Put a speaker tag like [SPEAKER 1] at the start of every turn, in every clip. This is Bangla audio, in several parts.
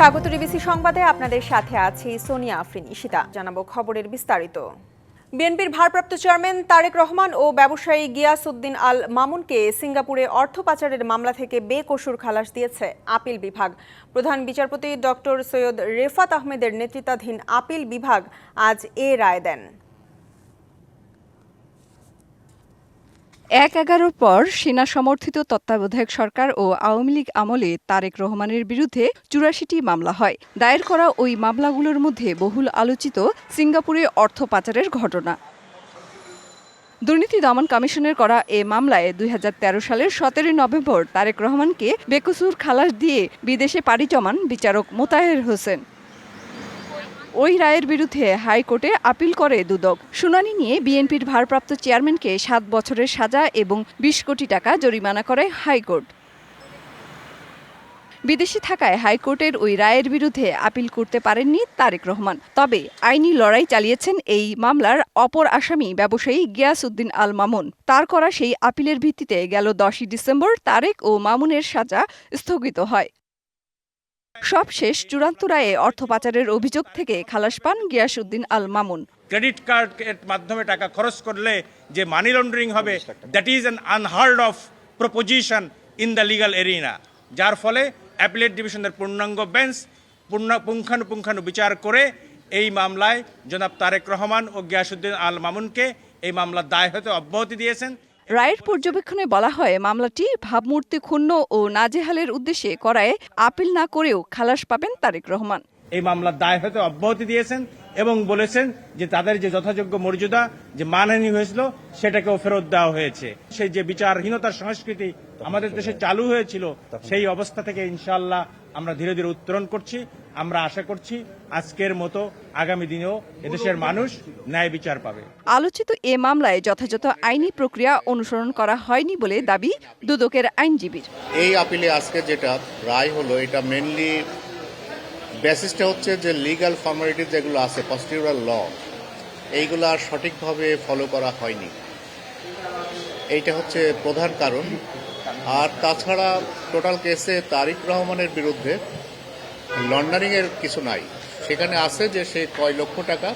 [SPEAKER 1] স্বাগত ডিবিসি সংবাদে আপনাদের সাথে আছি সোনিয়া আফরিন। ইশিতা জানাব খবরের বিস্তারিত। বিএনপির ভারপ্রাপ্ত চেয়ারম্যান তারেক রহমান ও ব্যবসায়ী গিয়াস উদ্দিন আল মামুনকে সিঙ্গাপুরে অর্থ পাচারের মামলা থেকে বেকসুর খালাস দিয়েছে আপিল বিভাগ। প্রধান বিচারপতি ডক্টর সৈয়দ রেফাত আহমেদের নেতৃত্বাধীন আপিল বিভাগ আজ এ রায় দেন।
[SPEAKER 2] এক এগারোর পর সেনা সমর্থিত তত্ত্বাবধায়ক সরকার ও আওয়ামী লীগ আমলে তারেক রহমানের বিরুদ্ধে চুরাশিটি মামলা হয়। দায়ের করা ওই মামলাগুলোর মধ্যে বহুল আলোচিত সিঙ্গাপুরে অর্থ পাচারের ঘটনা। দুর্নীতি দমন কমিশনের করা এ মামলায় দুই হাজার তেরো সালের সতেরোই নভেম্বর তারেক রহমানকে বেকসুর খালাস দিয়ে বিদেশে পাড়ি জমান বিচারক মোতাহের হোসেন। ওই রায়ের বিরুদ্ধে হাইকোর্টে আপিল করে দুদক। শুনানি নিয়ে বিএনপির ভারপ্রাপ্ত চেয়ারম্যানকে সাত বছরের সাজা এবং বিশ কোটি টাকা জরিমানা করে হাইকোর্ট। বিদেশে থাকায় হাইকোর্টের ওই রায়ের বিরুদ্ধে আপিল করতে পারেননি তারেক রহমান। তবে আইনি লড়াই চালিয়েছেন এই মামলার অপর আসামি ব্যবসায়ী গিয়াস উদ্দিন আল মামুন। তার করা সেই আপিলের ভিত্তিতে গেল দশই ডিসেম্বর তারেক ও মামুনের সাজা স্থগিত হয়। সবশেষ চূড়ান্ত রায়ে অর্থ পাচারের অভিযোগ থেকে খালাস পান গিয়াসউদ্দিন আল মামুন
[SPEAKER 3] ক্রেডিট কার্ড এর মাধ্যমে টাকা খরচ করলে যে মানি লন্ডারিং হবে that is an unheard of proposition in the legal arena যার ফলে অ্যাপিলেট ডিভিশনের পূর্ণাঙ্গ বেঞ্চ পূর্ণ পুঙ্খানুপুঙ্খানু বিচার করে এই মামলায় জনাব তারেক রহমান ও গিয়াসুদ্দিন আল মামুনকে এই মামলার দায় হতে অব্যাহতি দিয়েছেন।
[SPEAKER 2] রায়ের পর্যবেক্ষণে বলা হয়, মামলাটি ভাবমূর্তি ক্ষুণ্ণ ও নাজেহালের উদ্দেশ্যে করায় আপিল না করেও খালাস পাবেন তারেক রহমান।
[SPEAKER 3] এই মামলার দায় হতে অব্যাহতি দিয়েছেন এবং বলেছেন যে তাদের যে যথাযোগ্য মর্যাদা, যে মানহানি হয়েছিল, সেটাকেও ফেরত দেওয়া হয়েছে। সেই যে বিচারহীনতার সংস্কৃতি আমাদের দেশে চালু হয়েছিল, সেই অবস্থা থেকে ইনশাল্লাহ আমরা ধীরে ধীরে উত্তরণ করছি আমরা আশা করছি আজকের মতো আগামী দিনেও এদেশের মানুষ ন্যায় বিচার পাবে।
[SPEAKER 2] আলোচিত এ মামলায় যথাযথ আইনি প্রক্রিয়া অনুসরণ করা হয়নি বলে দাবি দুদকের আইনজীবীর।
[SPEAKER 4] এই আপিলে আজকে যেটা রায় হলো এটা মেনলি বেসিসটা হচ্ছে যে লিগ্যাল ফর্মালিটি যেগুলো আছে প্রসিডিউরাল ল এইগুলো আর সঠিকভাবে ফলো করা হয়নি। এইটা হচ্ছে প্রধান কারণ। আর তাছাড়া টোটাল কেসে তারিক রহমানের বিরুদ্ধে লন্ডারিংয়ের কিছু নাই। সেখানে আছে যে সে কয় লক্ষ টাকা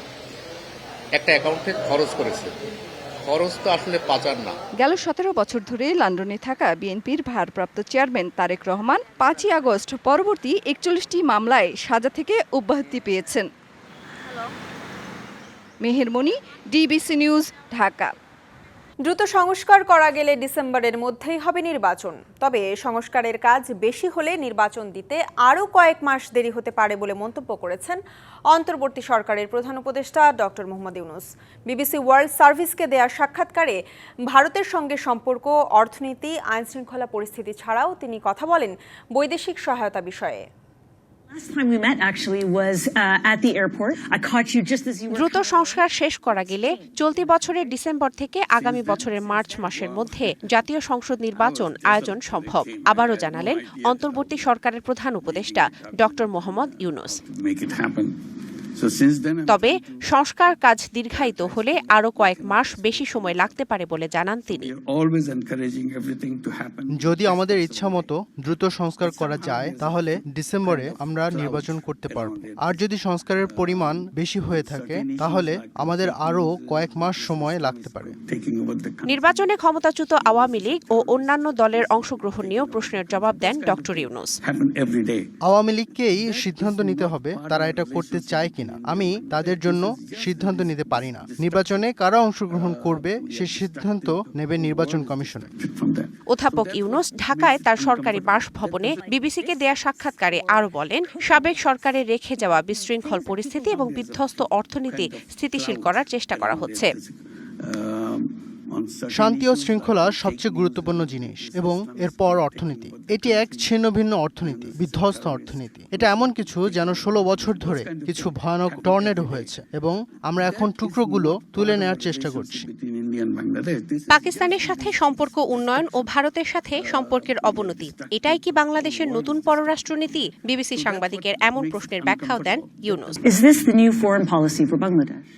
[SPEAKER 4] একটা অ্যাকাউন্ট থেকে খরচ করেছে। খরচ তো আসলে পাচার না।
[SPEAKER 2] গেল সতেরো বছর ধরে লন্ডনে থাকা বিএনপির ভারপ্রাপ্ত চেয়ারম্যান তারেক রহমান পাঁচই আগস্ট পরবর্তী একচল্লিশটি মামলায় সাজা থেকে অব্যাহতি পেয়েছেন। Mehermoni DBC news Dhaka.
[SPEAKER 1] দ্রুত সংস্কার করা গেলে ডিসেম্বরের মধ্যেই হবে নির্বাচন। তবে সংস্কারের কাজ বেশি হলে নির্বাচন দিতে আরও কয়েক মাস দেরি হতে পারে বলে মন্তব্য করেছেন অন্তর্বর্তী সরকারের প্রধান উপদেষ্টা doctor Mohammad Yunus. BBC world সার্ভিসকে দেয়া সাক্ষাৎকারে ভারতের সঙ্গে সম্পর্ক, অর্থনীতি, আইনশৃঙ্খলা পরিস্থিতি ছাড়াও তিনি কথা বলেন বৈদেশিক সহায়তা বিষয়ে।
[SPEAKER 5] দ্রুত সংস্কার শেষ করা গেলে চলতি বছরের ডিসেম্বর থেকে আগামী বছরের মার্চ মাসের মধ্যে জাতীয় সংসদ নির্বাচন আয়োজন সম্ভব। আবারও জানালেন অন্তর্বর্তী সরকারের প্রধান উপদেষ্টা ডক্টর মোহাম্মদ ইউনুস। তবে সংস্কার কাজ দীর্ঘায়িত হলে আরও কয়েক মাস বেশি সময় লাগতে পারে বলে জানান তিনি.
[SPEAKER 6] যদি আমাদের ইচ্ছা মতো দ্রুত সংস্কার করা যায় তাহলে ডিসেম্বরে আমরা নির্বাচন করতে পারব আর যদি সংস্কারের পরিমাণ বেশি হয়ে থাকে তাহলে আমাদের আরও কয়েক মাস সময় লাগতে পারে.
[SPEAKER 5] নির্বাচনে ক্ষমতাচ্যুত আওয়ামী লীগ ও অন্যান্য দলের অংশগ্রহণ নিয়েও প্রশ্নের জবাব দেন ডক্টর ইউনুস.
[SPEAKER 6] আওয়ামী লীগকেই সিদ্ধান্ত নিতে হবে তারা এটা করতে চায় কিনা। আমি তাদের জন্য সিদ্ধান্ত নিতে পারি না। নির্বাচনে কারা অংশগ্রহণ করবে, সে সিদ্ধান্ত নেবে নির্বাচন কমিশন।
[SPEAKER 5] অধ্যাপক ইউনুস ঢাকায় তার সরকারি বাসভবনে বিবিসিকে দেয়া সাক্ষাৎকারে আরও বলেন, সাবেক সরকারের রেখে যাওয়া বিশৃঙ্খল পরিস্থিতি এবং বিধ্বস্ত অর্থনীতি স্থিতিশীল করার চেষ্টা করা হচ্ছে।
[SPEAKER 6] শান্তি ও শৃঙ্খলা সবচেয়ে গুরুত্বপূর্ণ জিনিস এবং এরপর অর্থনীতি। এটি এক ছিন্ন ভিন্ন অর্থনীতি বিধ্বস্ত অর্থনীতি। এটা এমন কিছু যেন ষোলো বছর ধরে কিছু ভয়ানক টর্নেডো হয়েছে এবং আমরা এখন টুকরোগুলো তুলে নেওয়ার চেষ্টা করছি।
[SPEAKER 5] পাকিস্তানের সাথে সম্পর্ক উন্নয়ন ও ভারতের সাথে সম্পর্কের অবনতি এটাই কি বাংলাদেশের নতুন পররাষ্ট্রনীতি? বিবিসি সাংবাদিকের এমন প্রশ্নের ব্যাখ্যাও দেন ইউনুস?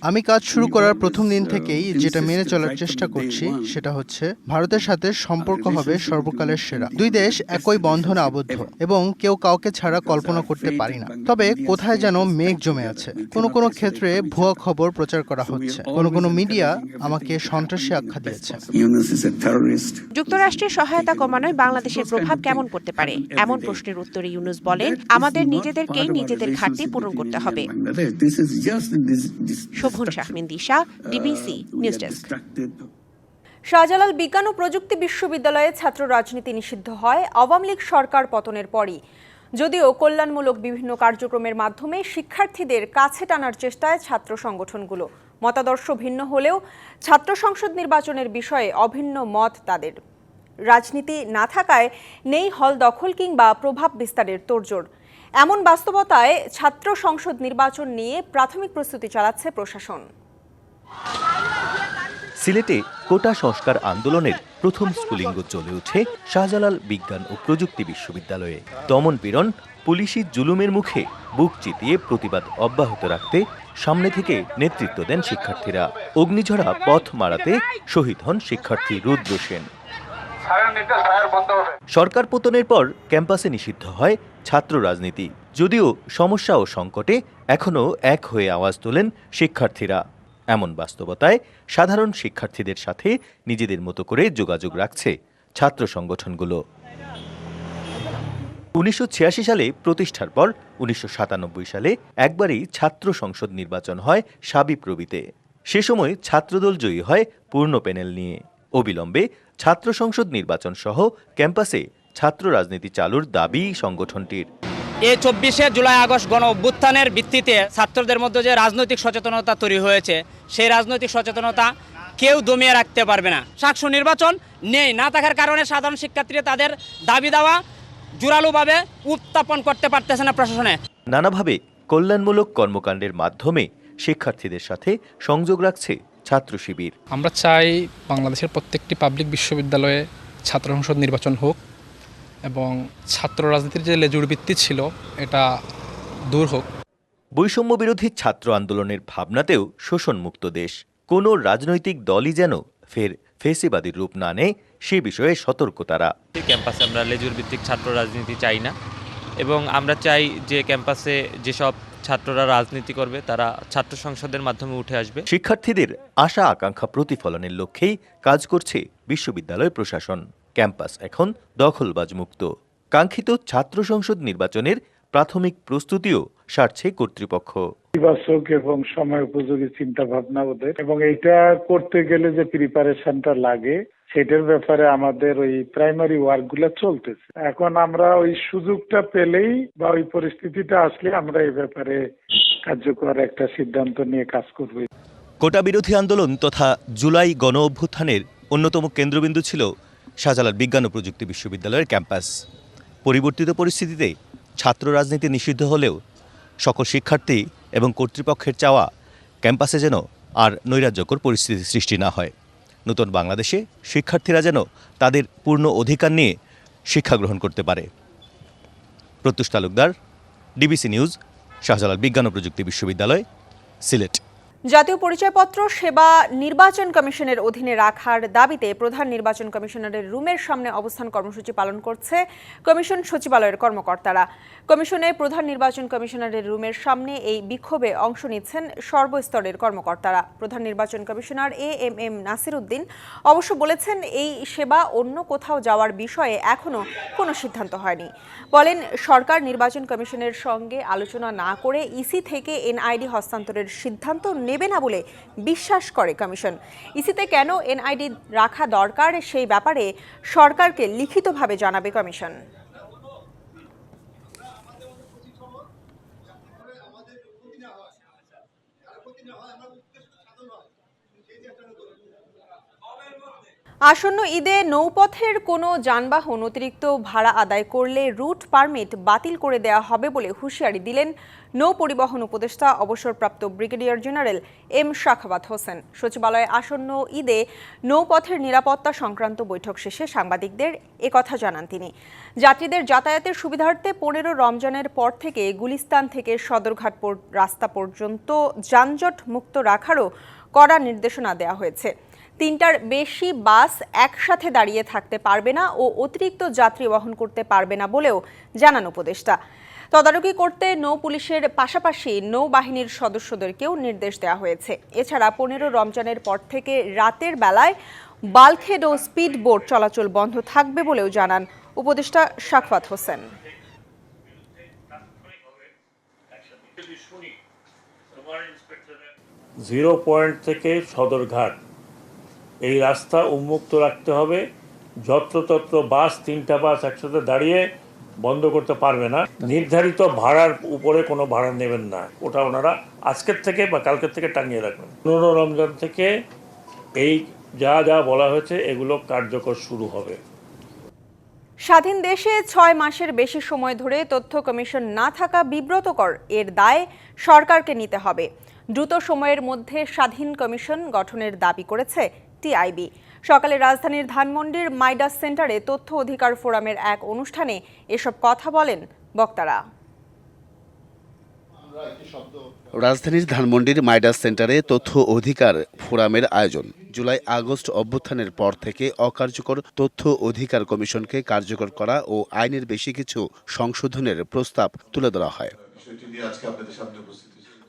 [SPEAKER 6] আমি কাজ শুরু করার প্রথম দিন থেকেই যেটা মেনে চলার চেষ্টা করছি। করছি সেটা হচ্ছে ভারতের সাথে সম্পর্ক হবে সর্বকালের সেরা। দুই দেশ একই বন্ধনে আবদ্ধ এবং কেউ কাউকে ছাড়া কল্পনা করতে পারি না। তবে কোথায় যেন মেঘ জমে আছে। কোনো কোনো ক্ষেত্রে ভুয়া খবর প্রচার করা হচ্ছে। কোনো কোনো মিডিয়া আমাকে সন্ত্রাসী আখ্যা দিয়েছে.
[SPEAKER 5] যুক্তরাষ্ট্রের সহায়তা কমানোয় বাংলাদেশের প্রভাব কেমন পড়তে পারে? এমন প্রশ্নের উত্তরে ইউনুস বলেন আমাদের নিজেদেরকেই নিজেদের ঘাটতি পূরণ করতে হবে। Shovon Shahmin Disha DBC news desk
[SPEAKER 1] Shahjalal বিজ্ঞান ও প্রযুক্তি বিশ্ববিদ্যালয়ে ছাত্র রাজনীতি নিষিদ্ধ হয়, আওয়ামী লীগ সরকার পতনের পরই। যদিও কল্যাণমূলক বিভিন্ন কার্যক্রমের মাধ্যমে শিক্ষার্থীদের কাছে টানার চেষ্টায় ছাত্র সংগঠনগুলো। মতাদর্শ ভিন্ন হলেও ছাত্র সংসদ নির্বাচনের বিষয়ে অভিন্ন মত তাদের। রাজনীতি না থাকায় নেই হল দখল কিংবা প্রভাব বিস্তারের তোড়জোড়। এমন বাস্তবতায় ছাত্র সংসদ নির্বাচন নিয়ে প্রাথমিক প্রস্তুতি চালাচ্ছে প্রশাসন।
[SPEAKER 7] সিলেটে কোটা সংস্কার আন্দোলনের প্রথম স্কুলিঙ্গ চলে ওঠে শাহজালাল বিজ্ঞান ও প্রযুক্তি বিশ্ববিদ্যালয়ে। দমন পীড়ন, পুলিশি জুলুমের মুখে বুক চিতিয়ে প্রতিবাদ অব্যাহত রাখতে সামনে থেকে নেতৃত্ব দেন শিক্ষার্থীরা। অগ্নিঝরা পথ মারাতে শহীদ হন শিক্ষার্থী রুদ্র সেন। সরকার পতনের পর ক্যাম্পাসে নিষিদ্ধ হয় ছাত্র রাজনীতি। যদিও সমস্যা ও সংকটে এখনও এক হয়ে আওয়াজ তোলেন শিক্ষার্থীরা। এমন বাস্তবতায় সাধারণ শিক্ষার্থীদের সাথে নিজেদের মতো করে যোগাযোগ রাখছে ছাত্র সংগঠনগুলো। উনিশশো ছিয়াশি সালে প্রতিষ্ঠার পর উনিশশো সাতানব্বই সালে একবারই ছাত্র সংসদ নির্বাচন হয় সাবিপ্রবিতে। সে সময় ছাত্রদল জয়ী হয় পূর্ণ প্যানেল নিয়ে। অবিলম্বে ছাত্র সংসদ নির্বাচন সহ ক্যাম্পাসে ছাত্র রাজনীতি চালুর দাবি সংগঠনটির।
[SPEAKER 8] এই চব্বিশে জুলাই আগস্ট গণ অভ্যুত্থানের ভিত্তিতে ছাত্রদের মধ্যে যে রাজনৈতিক সচেতনতা তৈরি হয়েছে সেই রাজনৈতিক সচেতনতা কেউ দমিয়ে রাখতে পারবে না। সাকসু নির্বাচন নেই না থাকার কারণে সাধারণ শিক্ষার্থীরা তাদের দাবি দেওয়া জোরালোভাবে উত্থাপন করতে পারতেছে না প্রশাসনে।
[SPEAKER 7] নানাভাবে কল্যাণমূলক কর্মকাণ্ডের মাধ্যমে শিক্ষার্থীদের সাথে সংযোগ রাখছে ছাত্র শিবির।
[SPEAKER 9] আমরা চাই বাংলাদেশের প্রত্যেকটি পাবলিক বিশ্ববিদ্যালয়ে ছাত্র সংসদ নির্বাচন হোক এবং ছাত্র রাজনীতির যে লেজুর ভিত্তি ছিল এটা দূর হোক।
[SPEAKER 7] বৈষম্য বিরোধী ছাত্র আন্দোলনের ভাবনাতেও শোষণমুক্ত দেশ। কোনো রাজনৈতিক দলই যেন ফের ফেসিবাদীর রূপ না নেয় সে বিষয়ে সতর্ক তারা।
[SPEAKER 10] ক্যাম্পাসে আমরা লেজুর ভিত্তিক ছাত্র রাজনীতি চাই না। এবং আমরা চাই যে ক্যাম্পাসে যেসব ছাত্ররা রাজনীতি করবে তারা ছাত্র সংসদের মাধ্যমে উঠে আসবে।
[SPEAKER 7] শিক্ষার্থীদের আশা আকাঙ্ক্ষা প্রতিফলনের লক্ষ্যেই কাজ করছে বিশ্ববিদ্যালয় প্রশাসন। ক্যাম্পাস এখন দখলবাজ মুক্ত কাঙ্ক্ষিত ছাত্র সংসদ নির্বাচনের প্রাথমিক প্রস্তুতিও সারছে কর্তৃপক্ষ।
[SPEAKER 11] ইতিবাচক এবং সময় উপযোগী চিন্তা ভাবনা ওদের এবং এইটা করতে গেলে যে প্রিপারেশনটা লাগে সেটার ব্যাপারে আমাদের ওই প্রাইমারি ওয়ার্কগুলা চলতেছে। এখন আমরা ওই সুযোগটা পেলেই বা ওই পরিস্থিতিটা আসলে আমরা এই ব্যাপারে কার্যকর একটা সিদ্ধান্ত নিয়ে কাজ করব।
[SPEAKER 7] কোটা বিরোধী আন্দোলন তথা জুলাই গণ অভ্যুত্থানের অন্যতম কেন্দ্রবিন্দু ছিল শাহজালাল বিজ্ঞান ও প্রযুক্তি বিশ্ববিদ্যালয়ের ক্যাম্পাস। পরিবর্তিত পরিস্থিতিতে ছাত্র রাজনীতি নিষিদ্ধ হলেও সকল শিক্ষার্থী এবং কর্তৃপক্ষের চাওয়া ক্যাম্পাসে যেন আর নৈরাজ্যকর পরিস্থিতি সৃষ্টি না হয়। নতুন বাংলাদেশে শিক্ষার্থীরা যেন তাদের পূর্ণ অধিকার নিয়ে শিক্ষা গ্রহণ করতে পারে। প্রত্যুষ তালুকদার, ডিবিসি নিউজ, শাহজালাল বিজ্ঞান ও প্রযুক্তি বিশ্ববিদ্যালয়, সিলেট।
[SPEAKER 1] জাতীয় পরিচয়পত্র, সেবা নির্বাচন কমিশনের অধীনে রাখার দাবিতে প্রধান নির্বাচন কমিশনারের রুমের সামনে অবস্থান কর্মসূচি পালন করছে কমিশন সচিবালয়ের কর্মকর্তারা। কমিশনে প্রধান নির্বাচন কমিশনারের রুমের সামনে এই বিক্ষোভে অংশ নিচ্ছেন সর্বস্তরের কর্মকর্তারা। প্রধান নির্বাচন commissioner A M M Nasir Uddin অবশ্য বলেছেন এই সেবা অন্য কোথাও যাওয়ার বিষয়ে এখনও কোনো সিদ্ধান্ত হয়নি। বলেন, সরকার নির্বাচন কমিশনের সঙ্গে আলোচনা না করে ইসি থেকে এনআইডি হস্তান্তরের সিদ্ধান্ত নেবে না বলে বিশ্বাস করে কমিশন। ইসিতে কেন এনআইডি রাখা দরকার সেই ব্যাপারে সরকারকে লিখিতভাবে জানাবে কমিশন। আসন্ন ঈদে নৌপথের কোনো যানবাহন অতিরিক্ত ভাড়া আদায় করলে রুট পারমিট বাতিল করে দেয়া হবে বলে হুঁশিয়ারি দিলেন নৌ পরিবহন উপদেষ্টা, অবসরপ্রাপ্ত brigadier general M Sakhawat Hossain. সচিবালয়ে আসন্ন ঈদে নৌপথের নিরাপত্তা সংক্রান্ত বৈঠক শেষে সাংবাদিকদের একথা জানান তিনি। যাত্রীদের যাতায়াতের সুবিধার্থে পনেরো রমজানের পর থেকে গুলিস্তান থেকে সদরঘাট রাস্তা পর্যন্ত যানজট মুক্ত রাখারও কড়া নির্দেশনা দেওয়া হয়েছে। তিনটার বেশি বাস একসাথে দাঁড়িয়ে থাকতে পারবে না ও অতিরিক্ত যাত্রী বহন করতে পারবে না বলেও জানান উপদেষ্টা। তদারকি করতে নৌ পুলিশের পাশাপাশি নৌবাহিনীর সদস্যদেরকেও নির্দেশ দেওয়া হয়েছে। এছাড়া পনেরো রমজানের পর থেকে রাতের বেলায় বাল্কহেড ও স্পিড বোট চলাচল বন্ধ থাকবে বলেও জানান উপদেষ্টা শাকফাত হোসেন।
[SPEAKER 12] জিরো পয়েন্ট থেকে সদরঘাট এই রাস্তা উন্মুক্ত রাখতে হবে। যত্রতত্র বাস, তিনটা বাস একসাথে দাঁড়িয়ে বন্ধ করতে পারবে না। নির্ধারিত ভাড়ার উপরে কোনো ভাড়া নেবেন না। ওটা ওনারা আজকের থেকে বা কালকের থেকে টাঙিয়ে রাখবেন। পনেরো রমজান থেকে এই যা যা বলা হয়েছে, এগুলো কার্যকর শুরু হবে।
[SPEAKER 1] স্বাধীন দেশে ছয় মাসের বেশি সময় ধরে তথ্য কমিশন না থাকা বিব্রতকর এর দায় সরকারকে নিতে হবে। দ্রুত সময়ের মধ্যে স্বাধীন কমিশন গঠনের দাবি করেছে টিআইবি। সকালে রাজধানীর ধানমন্ডির মাইডাস সেন্টারে তথ্য অধিকার ফোরামের এক অনুষ্ঠানে এসব কথা বলেন বক্তারা।
[SPEAKER 13] রাজধানীর ধানমন্ডির মাইডাস সেন্টারে তথ্য অধিকার ফোরামের আয়োজন। জুলাই আগস্ট অভ্যুত্থানের পর থেকে অকার্যকর তথ্য অধিকার কমিশনকে কার্যকর করা ও আইনের বেশি কিছু সংশোধনের প্রস্তাব তুলে ধরা হয়।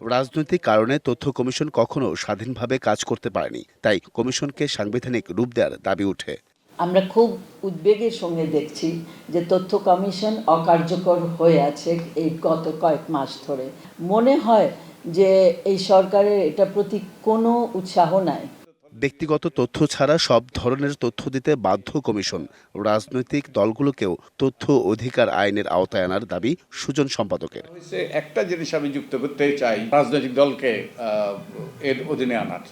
[SPEAKER 13] রাজনৈতিক কারণে তথ্য কমিশন কখনো স্বাধীনভাবে কাজ করতে পারেনি। তাই কমিশনকে সাংবিধানিক রূপ দেওয়ার দাবি উঠে।
[SPEAKER 14] আমরা খুব উদ্বেগের সঙ্গে দেখছি যে তথ্য কমিশন অকার্যকর হয়ে আছে এই গত কয়েক মাস ধরে। মনে হয় যে এই সরকারের এটা প্রতি কোনো উৎসাহ নাই।
[SPEAKER 13] ব্যক্তিগত তথ্য ছাড়া সব ধরনের তথ্য দিতে বাধ্য কমিশন। রাজনৈতিক দলগুলোকেও তথ্য অধিকার আইনের আওতায় আনার দাবি সুজন সম্পাদকের।
[SPEAKER 15] একটা জিনিস আমি যুক্ত করতে চাই, রাজনৈতিক দলকে এর অধীনে আনার।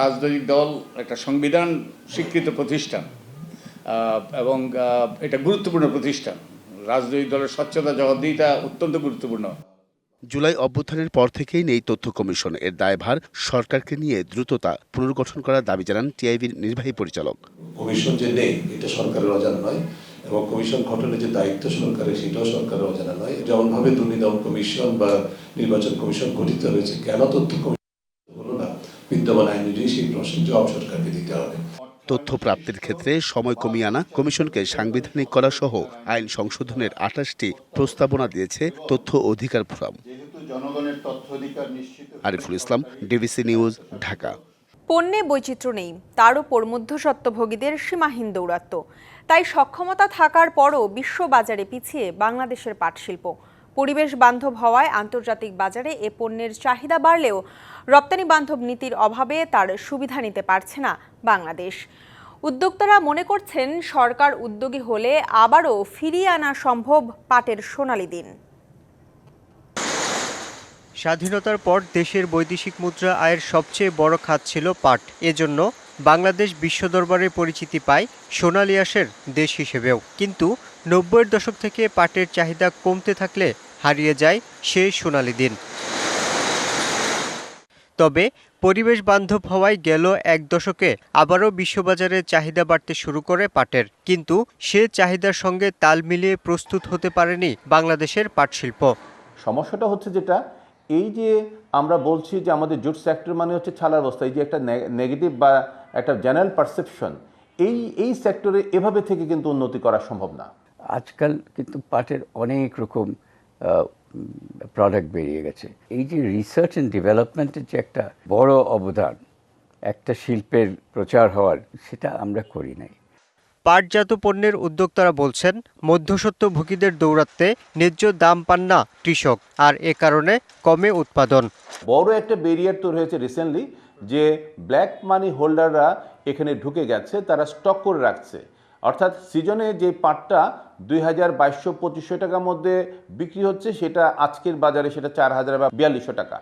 [SPEAKER 15] রাজনৈতিক দল একটা সংবিধান স্বীকৃত প্রতিষ্ঠান এবং এটা গুরুত্বপূর্ণ প্রতিষ্ঠান। রাজনৈতিক দলের স্বচ্ছতা জবাবদিহিতা অত্যন্ত গুরুত্বপূর্ণ।
[SPEAKER 13] জুলাই অভ্যুত্থানের পর থেকেই নেই তথ্য কমিশন। এর দায়ভার সরকারকে নিয়ে দ্রুততা পুনর্গঠন করার দাবি জানান টিআইবির নির্বাহী পরিচালক।
[SPEAKER 16] কমিশন যে নেই, এটা সরকারের অজানা নয় এবং কমিশন গঠনের যে দায়িত্ব সরকারের, সেটাও সরকারের অজানা নয়। যেমনভাবে দুর্নীতি কমিশন বা নির্বাচন কমিশন গঠিত হয়েছে। কেন তথ্য কমিশন হলো না? বিদ্যমান আইন অনুযায়ী সেই প্রশ্নের জবাব সরকারকে দিতে হবে।
[SPEAKER 13] তথ্য প্রাপ্তির ক্ষেত্রে সময় কমিয়ে আনা কমিশনকে সাংবিধানিক করা সহ আইন সংশোধনের আঠাশটি প্রস্তাবনা দিয়েছে তথ্য অধিকার ফোরাম।
[SPEAKER 15] যেহেতু জনগণের তথ্য অধিকার নিশ্চিত
[SPEAKER 13] আরিফুল ইসলাম ডিবিসি নিউজ ঢাকা।
[SPEAKER 1] পণ্যে বৈচিত্র্য নেই তার উপর মধ্যস্বত্বভোগীদের সীমাহীন দৌরাত্ম্য। তাই সক্ষমতা থাকার পরও বিশ্ব বাজারে পিছিয়ে বাংলাদেশের পাটশিল্প। পরিবেশ বান্ধব হওয়ায় আন্তর্জাতিক বাজারে এ পণ্যের চাহিদা বাড়লেও রপ্তানি বান্ধব নীতির অভাবে তার সুবিধা নিতে পারছে না বাংলাদেশ। উদ্যোক্তারা মনে করছেন, সরকার উদ্যোগী হলে আবারও ফিরিয়ে আনা সম্ভব পাটের সোনালি দিন।
[SPEAKER 17] স্বাধীনতার পর দেশের বৈদেশিক মুদ্রা আয়ের সবচেয়ে বড় খাত ছিল পাট। এজন্য বাংলাদেশ বিশ্ব দরবারে পরিচিতি পায় সোনালী দেশ হিসেবেও। কিন্তু নব্বইয়ের দশক থেকে পাটের চাহিদা কমতে থাকলে হারিয়ে যায় সে সোনালি দিন। তবে পরিবেশ বান্ধব হওয়ায় গেল এক দশকে আবারও বিশ্ববাজারে চাহিদা বাড়তে শুরু করে পাটের। কিন্তু সে চাহিদার সঙ্গে তাল মিলিয়ে প্রস্তুত হতে পারেনি বাংলাদেশের পাট শিল্প
[SPEAKER 18] সমস্যাটা হচ্ছে যেটা এই যে আমরা বলছি যে আমাদের জুট সেক্টর মানে হচ্ছে ছালার বস্তা এই যে একটা নেগেটিভ বা একটা জেনারেল পারসেপশন এই এই সেক্টরে এভাবে থেকে কিন্তু উন্নতি করা সম্ভব না।
[SPEAKER 19] আজকাল কিন্তু পাটের অনেক রকম প্রোডাক্ট বেরিয়ে গেছে। এই যে রিসার্চ অ্যান্ড ডেভেলপমেন্টের যে একটা বড় অবদান একটা শিল্পের প্রচার হওয়ার সেটা আমরা করি নাই।
[SPEAKER 17] পাটজাত পণ্যের উদ্যোক্তারা বলছেন মধ্যস্বত্বভোগীদের দৌরাত্মে ন্যায্য দাম পান না কৃষক আর এ কারণে কমে উৎপাদন।
[SPEAKER 18] বড় একটা ব্যারিয়ার তৈরি হয়েছে রিসেন্টলি যে ব্ল্যাক মানি হোল্ডাররা এখানে ঢুকে গেছে তারা স্টক করে রাখছে। অর্থাৎ সিজনে যে পাটটা দুই হাজার বাইশশো পঁচিশশো টাকার মধ্যে বিক্রি হচ্ছে সেটা আজকের বাজারে সেটা চার হাজার বা বিয়াল্লিশশো টাকা।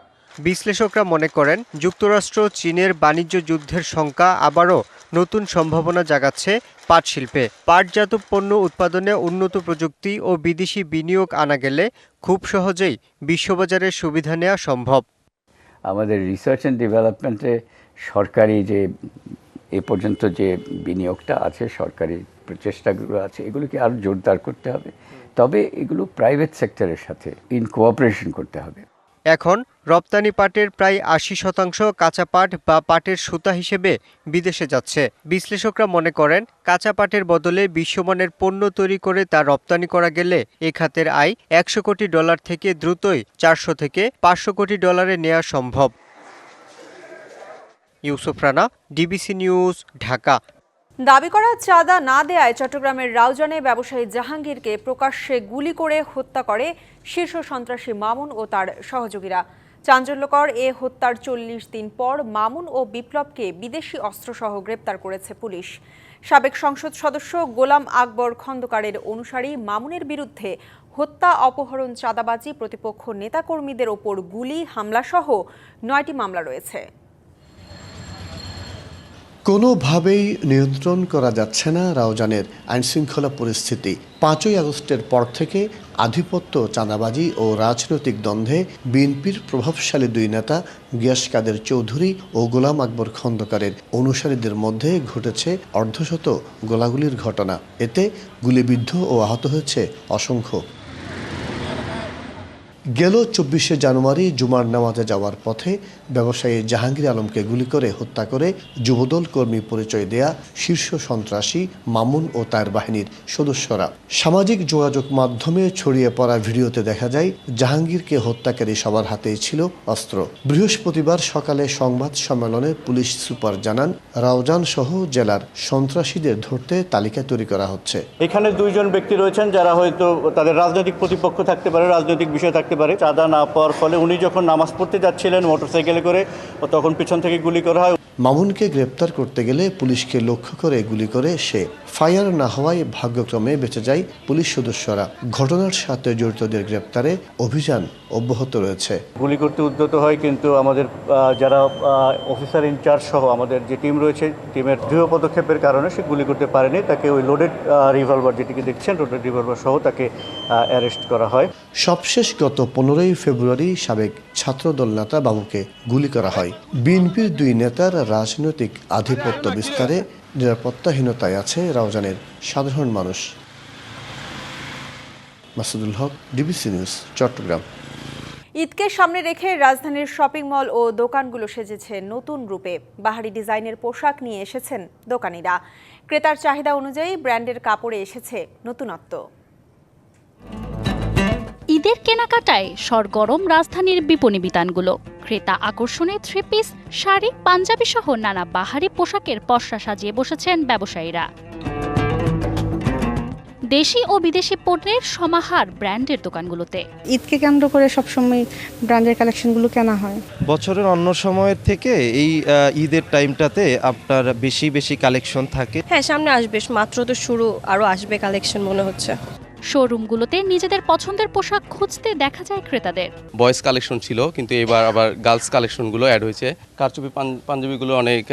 [SPEAKER 17] বিশ্লেষকরা মনে করেন যুক্তরাষ্ট্র চীনের বাণিজ্য যুদ্ধের শঙ্কা আবারও নতুন সম্ভাবনা জাগাচ্ছে পাট শিল্পে। পাটজাত পণ্য উৎপাদনে উন্নত প্রযুক্তি ও বিদেশি বিনিয়োগ আনা গেলে খুব সহজেই বিশ্ববাজারের সুবিধা নেওয়া সম্ভব।
[SPEAKER 19] আমাদের রিসার্চ অ্যান্ড ডেভেলপমেন্টে সরকারি যে এ পর্যন্ত যে বিনিয়োগটা আছে সরকারি প্রচেষ্টাগুলো আছে, এগুলোকে আরও জোরদার করতে হবে। তবে এগুলো প্রাইভেট সেক্টরের সাথে ইন কোঅপারেশন করতে হবে।
[SPEAKER 17] এখন রপ্তানি পাটের প্রায় আশি শতাংশ কাঁচা পাট বা পাটের সুতা হিসেবে বিদেশে যাচ্ছে। বিশ্লেষকরা মনে করেন, কাঁচা পাটের বদলে বিশ্বমানের পণ্য তৈরি করে তা রপ্তানি করা গেলে এ খাতের আয় একশো কোটি ডলার থেকে দ্রুতই চারশো থেকে পাঁচশো কোটি ডলারে নেওয়া সম্ভব। Yusuf Rana, DBC news, Dhaka.
[SPEAKER 1] দাবি করা চাঁদা না দেয়ায় চট্টগ্রামের রাউজানে ব্যবসায়ী জাহাঙ্গীরকে প্রকাশ্যে গুলি করে হত্যা করে শীর্ষ সন্ত্রাসী মামুন ও তার সহযোগীরা। চাঞ্চল্যকর এ হত্যার চল্লিশ দিন পর মামুন ও বিপ্লবকে বিদেশি অস্ত্রসহ গ্রেপ্তার করেছে পুলিশ। সাবেক সংসদ সদস্য গোলাম আকবর খন্দকারের অনুসারী মামুনের বিরুদ্ধে হত্যা, অপহরণ, চাঁদাবাজি প্রতিপক্ষ নেতাকর্মীদের ওপর গুলি, হামলাসহ নয়টি মামলা রয়েছে।
[SPEAKER 20] কোনোভাবেই নিয়ন্ত্রণ করা যাচ্ছে না রাউজানের আইনশৃঙ্খলা পরিস্থিতি। পাঁচই আগস্টের পর থেকে আধিপত্য চাঁদাবাজি ও রাজনৈতিক দ্বন্দ্বে বিএনপির প্রভাবশালী দুই নেতা গিয়াস কাদের চৌধুরী ও গোলাম আকবর খন্দকারের অনুসারীদের মধ্যে ঘটেছে অর্ধশত গোলাগুলির ঘটনা। এতে গুলিবিদ্ধ ও আহত হয়েছে অসংখ্য গেল চব্বিশে জানুয়ারি জুমার নামাজে যাওয়ার পথে ব্যবসায়ী জাহাঙ্গীর আলমকে গুলি করে হত্যা করে যুবদল কর্মী পরিচয় দেয়া শীর্ষ সন্ত্রাসী মামুন ও তার বাহিনীর সদস্যরা। সামাজিক যোগাযোগ মাধ্যমে ছড়িয়ে পড়া ভিডিওতে দেখা যায়, জাহাঙ্গীরকে হত্যাকারী সবার হাতেই ছিল অস্ত্র। বৃহস্পতিবার সকালে সংবাদ সম্মেলনে পুলিশ সুপার জানান, রাউজান সহ জেলার সন্ত্রাসীদের ধরতে তালিকা তৈরি করা হচ্ছে।
[SPEAKER 21] এখানে দুইজন ব্যক্তি রয়েছেন যারা হয়তো তাদের রাজনৈতিক প্রতিপক্ষ থাকতে পারে, রাজনৈতিক বিষয় থাকতে পারে চাঁদা না পাওয়ার ফলে উনি যখন নামাজ পড়তে যাচ্ছিলেন, মোটরসাইকেলে করে তখন পিছন থেকে গুলি করা হয়।
[SPEAKER 20] মামুনকে গ্রেপ্তার করতে গেলে পুলিশকে লক্ষ্য করে গুলি করে সে। ফায়ার না হওয়ায় ভাগ্যক্রমে বেঁচে যায় পুলিশ সদস্যরা। ঘটনার সাথে জড়িতদের গ্রেপ্তারে অভিযান অব্যাহত রয়েছে।
[SPEAKER 21] গুলি করতে উদ্যত হয় কিন্তু আমাদের যারা অফিসার ইনচার্জ সহ আমাদের যে টিম রয়েছে টিমের দৃঢ় পদক্ষেপের কারণে সে গুলি করতে পারেনি। তাকে ওই লোডেড রিভলভার যেটিকে দেখছেন লোডেড রিভলভার সহ তাকে অ্যারেস্ট করা হয়।
[SPEAKER 20] সবশেষ গত পনেরোই ফেব্রুয়ারি সাবেক ছাত্রদল নেতা বাবুকে গুলি করা হয়। বিএনপির দুই নেতার রাজনৈতিক আধিপত্য বিস্তারে, নিরাপত্তাহীনতায় আছে রাউজানের সাধারণ মানুষ। Masudul Haque, DBC news, Chattogram.
[SPEAKER 1] ঈদকে সামনে রেখে রাজধানীর শপিং মল ও দোকানগুলো সেজেছে নতুন রূপে। বাহারি ডিজাইনের পোশাক নিয়ে এসেছেন দোকানিরা। ক্রেতার চাহিদা অনুযায়ী ব্র্যান্ডের কাপড়ে এসেছে নতুনত্ব।
[SPEAKER 22] ঈদের কেনাকাটায় সরগরম রাজধানীর বিপণী বিতানগুলো। ক্রেতা আকর্ষণে থ্রি পিস শাড়ি পাঞ্জাবি সহ নানা বাহারি পোশাকের পসরা সাজিয়ে বসেছেন ব্যবসায়ীরা। দেশি ও বিদেশি পণ্যের সমাহার ব্র্যান্ডের দোকানগুলোতে।
[SPEAKER 23] ঈদকে কেন্দ্র করে সবসময় ব্র্যান্ডের কালেকশনগুলো কেনা হয়।
[SPEAKER 24] বছরের অন্য সময়ের থেকে এই ঈদের টাইমটাতে আপনার বেশি বেশি কালেকশন থাকে।
[SPEAKER 25] হ্যাঁ সামনে আসবে মাত্র তো শুরু আরও আসবে কালেকশন মনে হচ্ছে।
[SPEAKER 22] শোরুমগুলোতে নিজেদের পছন্দের পোশাক খুঁজতে দেখা যায় ক্রেতাদের।
[SPEAKER 26] বয়েজ কালেকশন ছিল কিন্তু এবার আবার গার্লস কালেকশনগুলো অ্যাড হয়েছে। কারচুপি পাঞ্জ- পাঞ্জাবিগুলো অনেক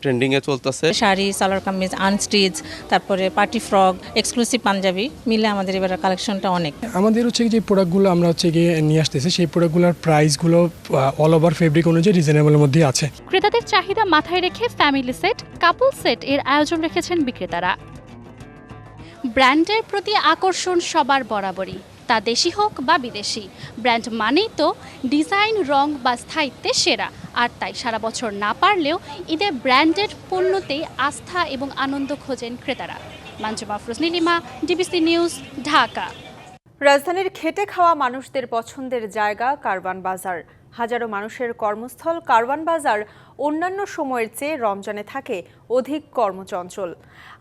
[SPEAKER 26] ট্রেন্ডিংয়ে চলতেছে।
[SPEAKER 27] শাড়ি সালোয়ার কামিজ আনস্টিচ তারপরে পার্টি ফ্রক এক্সক্লুসিভ পাঞ্জাবি মিলে আমাদের এবার কালেকশনটা অনেক।
[SPEAKER 28] আমাদের হচ্ছে যে প্রোডাক্টগুলো আমরা হচ্ছে গিয়ে নিয়ে আসতেছি সেই প্রোডাক্টগুলোর প্রাইসগুলো অল ওভার ফেব্রিক অনুযায়ী রিজনেবলের মধ্যে আছে।
[SPEAKER 22] ক্রেতাদের চাহিদা মাথায় রেখে ফ্যামিলি সেট কাপল সেট এর আয়োজন রেখেছেন বিক্রেতারা। ব্র্যান্ডের প্রতি আকর্ষণ সবার বরাবরই। তা দেশি হোক বা বিদেশি, ব্র্যান্ড মানেই তো ডিজাইন, রং বা স্থায়িত্বে সেরা। আর তাই সারা বছর না পারলেও ঈদে ব্র্যান্ডেড পণ্যতেই আস্থা এবং আনন্দ খোঁজেন ক্রেতারা। মাঞ্জুমা ফ্রুজনীলিমা ডিবিসি নিউজ, ঢাকা।
[SPEAKER 1] রাজধানীর খেটে খাওয়া মানুষদের পছন্দের জায়গা কারওয়ান বাজার। হাজারো মানুষের কর্মস্থল কারওয়ান বাজার অন্যান্য সময়ের চেয়ে রমজানে থাকে অধিক কর্মচঞ্চল।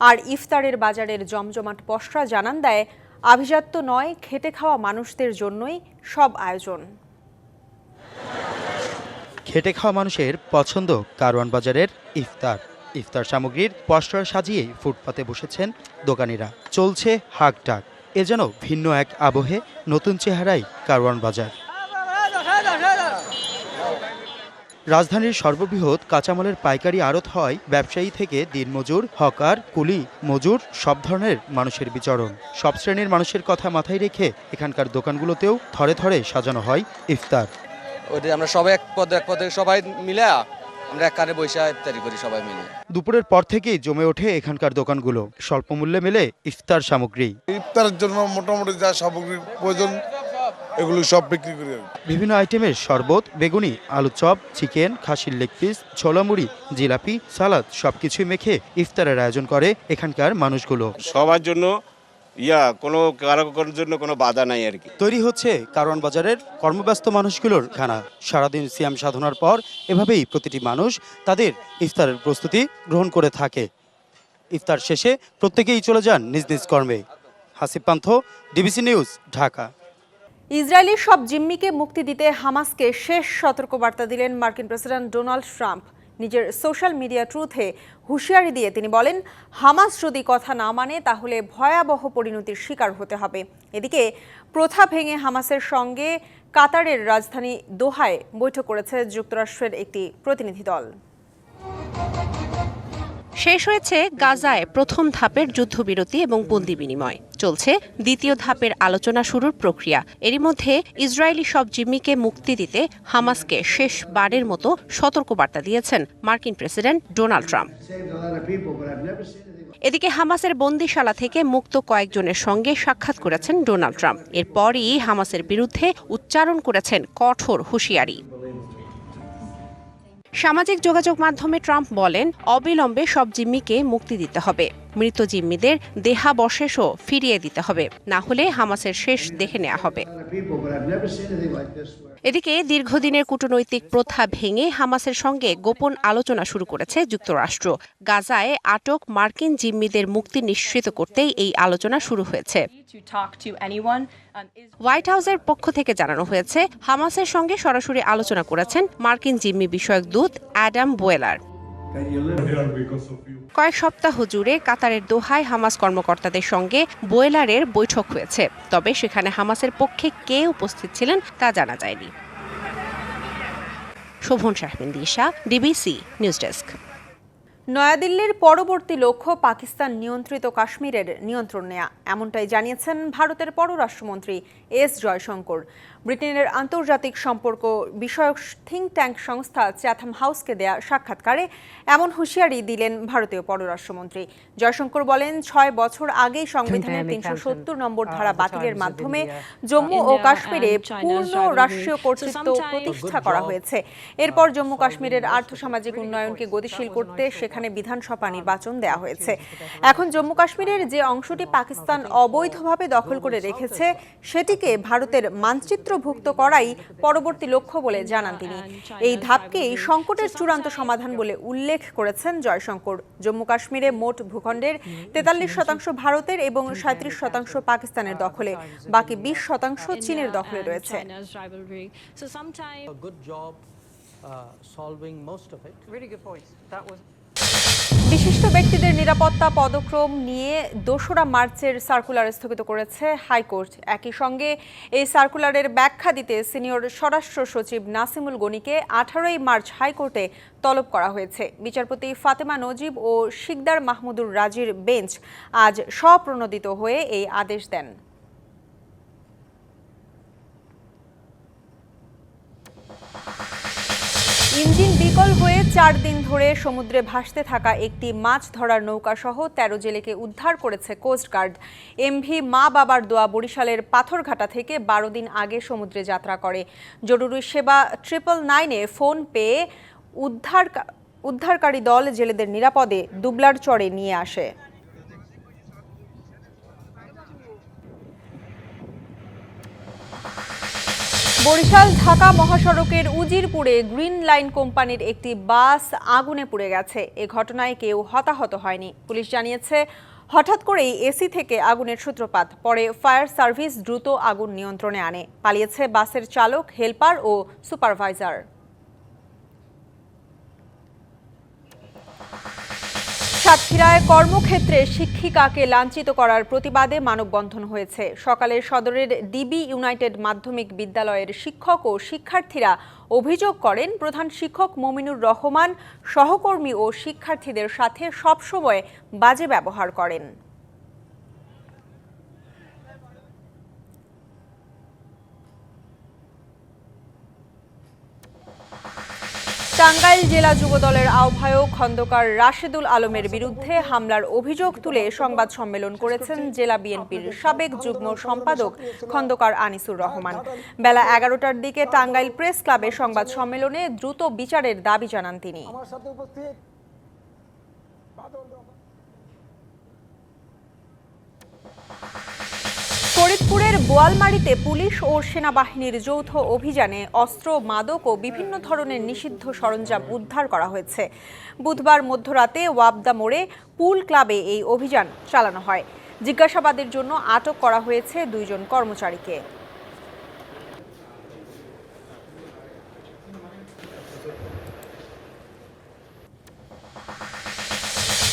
[SPEAKER 1] আর ইফতারের বাজারের জমজমাট পশরা জানান দেয়, আভিজাত্য নয়, খেটে খাওয়া মানুষদের জন্যই সব আয়োজন।
[SPEAKER 29] খেটে খাওয়া মানুষের পছন্দ কারওয়ান বাজারের ইফতার। ইফতার সামগ্রীর পসরা সাজিয়ে ফুটপাতে বসেছেন দোকানিরা। চলছে হাক ডাক। এ যেন ভিন্ন এক আবহে নতুন চেহারাই কারওয়ান বাজার। রাজধানীর সর্ববৃহৎ কাঁচামালের পাইকারি আড়ত হয় ব্যবসায়ী থেকে দিনমজুর হকার কুলি মজুর সব ধরনের মানুষের বিচরণ। সব শ্রেণির মানুষের কথা মাথায় রেখে এখানকার দোকানগুলোতেও থরে থরে সাজানো হয় ইফতার।
[SPEAKER 30] ওইটা আমরা সবাই এক পদ এক পদে সবাই মিলে আমরা এক কানে বৈশা ইফতারি করি সবাই মিলে।
[SPEAKER 29] দুপুরের পর থেকেই জমে ওঠে এখানকার দোকানগুলো। স্বল্প মূল্যে মেলে ইফতার সামগ্রী।
[SPEAKER 31] ইফতারের জন্য মোটামুটি যা সামগ্রীর প্রয়োজন
[SPEAKER 32] এগুলো সব বিক্রি করি
[SPEAKER 29] বিভিন্ন আইটেমের শরবত বেগুনি আলু চপ চিকেন খাসির লেগ পিস ছোলা মুড়ি জিলাপি সালাদ সবকিছুই মেখে ইফতারের আয়োজন করে এখানকার মানুষগুলো।
[SPEAKER 33] সবার জন্য ইয়া কোনো কারও কারোর জন্য কোনো বাধা নাই আর কি।
[SPEAKER 29] তৈরি হচ্ছে কারওয়ান বাজারের কর্মব্যস্ত মানুষগুলোর খানা। সারাদিন সিয়াম সাধনার পর এভাবেই প্রতিটি মানুষ তাদের ইফতারের প্রস্তুতি গ্রহণ করে থাকে। ইফতার শেষে প্রত্যেকেই চলে যান নিজ নিজ কর্মে। Hasib Pantho DBC news Dhaka.
[SPEAKER 1] Israeli সব জিম্মিকে মুক্তি দিতে হামাসকে শেষ সতর্কবার্তা দিলেন মার্কিন প্রেসিডেন্ট ডোনাল্ড ট্রাম্প। নিজের সোশ্যাল মিডিয়া ট্রুথে হুঁশিয়ারি দিয়ে তিনি বলেন, হামাস যদি কথা না মানে তাহলে ভয়াবহ পরিণতির শিকার হতে হবে। এদিকে প্রথা ভেঙে হামাসের সঙ্গে কাতারের রাজধানী দোহায় বৈঠক করেছে যুক্তরাষ্ট্রের একটি প্রতিনিধি দল।
[SPEAKER 34] শেষ হয়েছে গাজায় প্রথম ধাপের যুদ্ধবিরতি এবং বন্দি বিনিময়। চলছে দ্বিতীয় ধাপের আলোচনা শুরুর প্রক্রিয়া। এরই মধ্যে ইসরায়েলি সব জিম্মিকে মুক্তি দিতে হামাসকে শেষবারের মতো সতর্কবার্তা দিয়েছেন মার্কিন প্রেসিডেন্ট ডোনাল্ড ট্রাম্প। এদিকে হামাসের বন্দিশালা থেকে মুক্ত কয়েকজনের সঙ্গে সাক্ষাৎ করেছেন ডোনাল্ড ট্রাম্প। এরপরই হামাসের বিরুদ্ধে উচ্চারণ করেছেন কঠোর হুঁশিয়ারি। সামাজিক যোগাযোগ মাধ্যমে ট্রাম্প বলেন, অবিলম্বে সব জিম্মিকে মুক্তি দিতে হবে। মৃত জিম্মিদের দেহাবশেষও ফিরিয়ে দিতে হবে। না হলে হামাসের শেষ দেখে নেওয়া হবে। এদিকে দীর্ঘদিনের কূটনৈতিক প্রথা ভেঙে হামাসের সঙ্গে গোপন আলোচনা শুরু করেছে যুক্তরাষ্ট্র। গাজায় আটক মার্কিন জিম্মিদের মুক্তি নিশ্চিত করতেই এই আলোচনা শুরু হয়েছে। হোয়াইট হাউসের পক্ষ থেকে জানানো হয়েছে, হামাসের সঙ্গে সরাসরি আলোচনা করেছেন মার্কিন জিম্মি বিষয়ক দূত অ্যাডাম বোয়েলার। কয়েক সপ্তাহ জুড়ে কাতারের দোহায় হামাস কর্মকর্তাদের সঙ্গে বোয়েলারের বৈঠক হয়েছে। তবে সেখানে হামাসের পক্ষে কে উপস্থিত ছিলেন তা জানা যায়নি। Shovon Shahmin Disha DBC news desk
[SPEAKER 1] নয়াদিল্লির পরবর্তী লক্ষ্য পাকিস্তান নিয়ন্ত্রিত কাশ্মীরের নিয়ন্ত্রণ নেয়া। এমনটাই জানিয়েছেন ভারতের পররাষ্ট্রমন্ত্রী এস জয়শঙ্কর। ব্রিটেনের আন্তর্জাতিক সম্পর্ক বিষয়ক থিঙ্ক ট্যাঙ্ক সংস্থা চ্যাথাম হাউসকে দেয়া সাক্ষাৎকারে এমন হুঁশিয়ারি দিলেন ভারতীয় পররাষ্ট্রমন্ত্রী। জয়শঙ্কর বলেন ছয় বছর আগেই সংবিধানের তিনশো সত্তর নম্বর ধারা বাতিলের মাধ্যমে জম্মু ও কাশ্মীরে পূর্ণ রাষ্ট্রীয় কর্তৃত্ব প্রতিষ্ঠা করা হয়েছে। এরপর জম্মু কাশ্মীরের আর্থসামাজিক উন্নয়নকে গতিশীল করতে সেখানে বিধানসভা নির্বাচন দেয়া হয়েছে। এখন জম্মু কাশ্মীরের যে অংশটি পাকিস্তান অবৈধভাবে দখল করে রেখেছে সেটিকে ভারতের মানচিত্রভুক্ত করাই পরবর্তী লক্ষ্য বলে জানান তিনি। এই ধাপকেই সংকটের চূড়ান্ত সমাধান বলে উল্লেখ করেছেন জয়শঙ্কর। জম্মু কাশ্মীরে মোট ভূখণ্ডের তেতাল্লিশ শতাংশ ভারতের এবং সাঁত্রিশ শতাংশ পাকিস্তানের দখলে বাকি বিশ শতাংশ চীনের দখলে রয়েছে। বিশিষ্ট ব্যক্তিদের নিরাপত্তা পদক্রম নিয়ে দোসরা মার্চের সার্কুলার স্থগিত করেছে হাইকোর্ট। একই সঙ্গে এই সার্কুলারের ব্যাখ্যা দিতে সিনিয়র স্বরাষ্ট্র সচিব নাসিমুল গনিকে আঠারোই মার্চ হাইকোর্টে তলব করা হয়েছে। বিচারপতি ফাতেমা নজিব ও শিকদার মাহমুদুর রাজির বেঞ্চ আজ স্বপ্রণোদিত হয়ে এই আদেশ দেন। ইঞ্জিন বিকল হয়ে চার দিন ধরে সমুদ্রে ভাসতে থাকা একটি মাছ ধরার নৌকা সহ তেরো জেলেকে উদ্ধার করেছে কোস্টগার্ড এমভি মা বাবার দোয়া বরিশালের পাথরঘাটা থেকে বারো দিন আগে সমুদ্রে যাত্রা করে। জরুরি সেবা ট্রিপল নাইনে ফোন পেয়ে উদ্ধার উদ্ধারকারী দল জেলেদের নিরাপদে দুবলার চরে নিয়ে আসে। বরিশাল ঢাকা মহাসড়কের উজিরপুরে গ্রিন লাইন কোম্পানির একটি বাস আগুনে পুড়ে গেছে। এ ঘটনায় কেউ হতাহত হয়নি। পুলিশ জানিয়েছে, হঠাৎ করেই এসি থেকে আগুনের সূত্রপাত, পরে ফায়ার সার্ভিস দ্রুত আগুন নিয়ন্ত্রণে আনে। পালিয়েছে বাসের চালক, হেলপার ও সুপারভাইজার। সাতক্ষীরায় কর্মক্ষেত্রে শিক্ষিকাকে লাঞ্ছিত করার প্রতিবাদে মানববন্ধন হয়েছে। সকালে সদরের ডিবি ইউনাইটেড মাধ্যমিক বিদ্যালয়ের শিক্ষক ও শিক্ষার্থীরা অভিযোগ করেন, প্রধান শিক্ষক মমিনুর রহমান, সহকর্মী ও শিক্ষার্থীদের সাথে সবসময় বাজে ব্যবহার করেন। টাঙ্গাইল জেলা যুবদলের আহ্বায়ক খন্দকার রাশেদুল আলমের বিরুদ্ধে হামলার অভিযোগ তুলে সংবাদ সম্মেলন করেছেন জেলা বিএনপির সাবেক যুগ্ম সম্পাদক খন্দকার আনিসুর রহমান। বেলা এগারোটার দিকে টাঙ্গাইল প্রেস ক্লাবে সংবাদ সম্মেলনে দ্রুত বিচারের দাবি জানান তিনি। ফরিদপুরের বোয়ালমারিতে পুলিশ ও সেনাবাহিনীর যৌথ অভিযানে অস্ত্র, মাদক ও বিভিন্ন ধরনের নিষিদ্ধ সরঞ্জাম উদ্ধার করা হয়েছে। বুধবার মধ্যরাতে ওয়াবদা মোড়ে পুল ক্লাবে এই অভিযান চালানো হয়। জিজ্ঞাসাবাদের জন্য আটক করা হয়েছে দুইজন কর্মচারীকে।